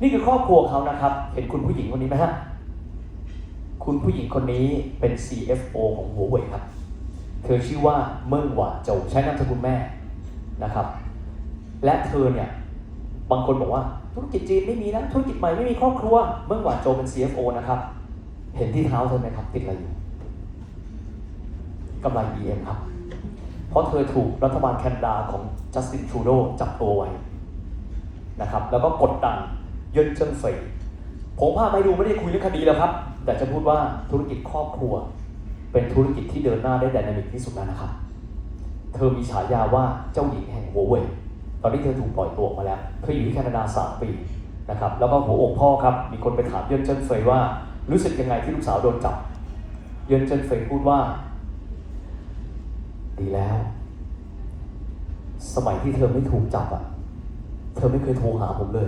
นี่คือครอบครัวเขานะครับ เห็นคุณผู้หญิงคนนี้ไหมฮะ คุณผู้หญิงคนนี้เป็น CFO ของหัวเว่ยครับ เธอชื่อว่าเมิ่งหวาโจวใช้นามสกุลแม่นะครับ และเธอเนี่ย บางคนบอกว่าธุรกิจจีนไม่มีนะธุรกิจใหม่ไม่มีครอบครัว เมิ่งหวาโจวเป็น CFO นะครับ เห็นที่เท้าเธอไหมครับ ติดอะไรอยู่กำไร EM ครับ เพราะเธอถูกรัฐบาลแคนาดาของจัสตินทรูโดจับตัวไว้นะครับ แล้วก็กดดัน เยินเจิ้งเฟยผมพาไปดูไม่ได้คุยเรื่องคดีแล้วครับ แต่จะพูดว่าธุรกิจครอบครัว เป็นธุรกิจที่เดินหน้าได้ไดนามิกที่สุดแล้วนะครับ เธอมีฉายาว่าเจ้าหญิงแห่งหัวเว่ยตอนนี้เธอถูกปล่อยตัวมาแล้ว เธออยู่ที่แคนาดา3ปีนะครับ แล้วก็หัวอกพ่อครับ มีคนไปถามเยินเจิ้นเฟยว่า รู้สึกยังไงที่ลูกสาวโดนจับ เยินเจิ้นเฟยพูดว่า ดีแล้ว สมัยที่เธอไม่ถูกจับอะ เธอไม่เคยโทรหาผมเลย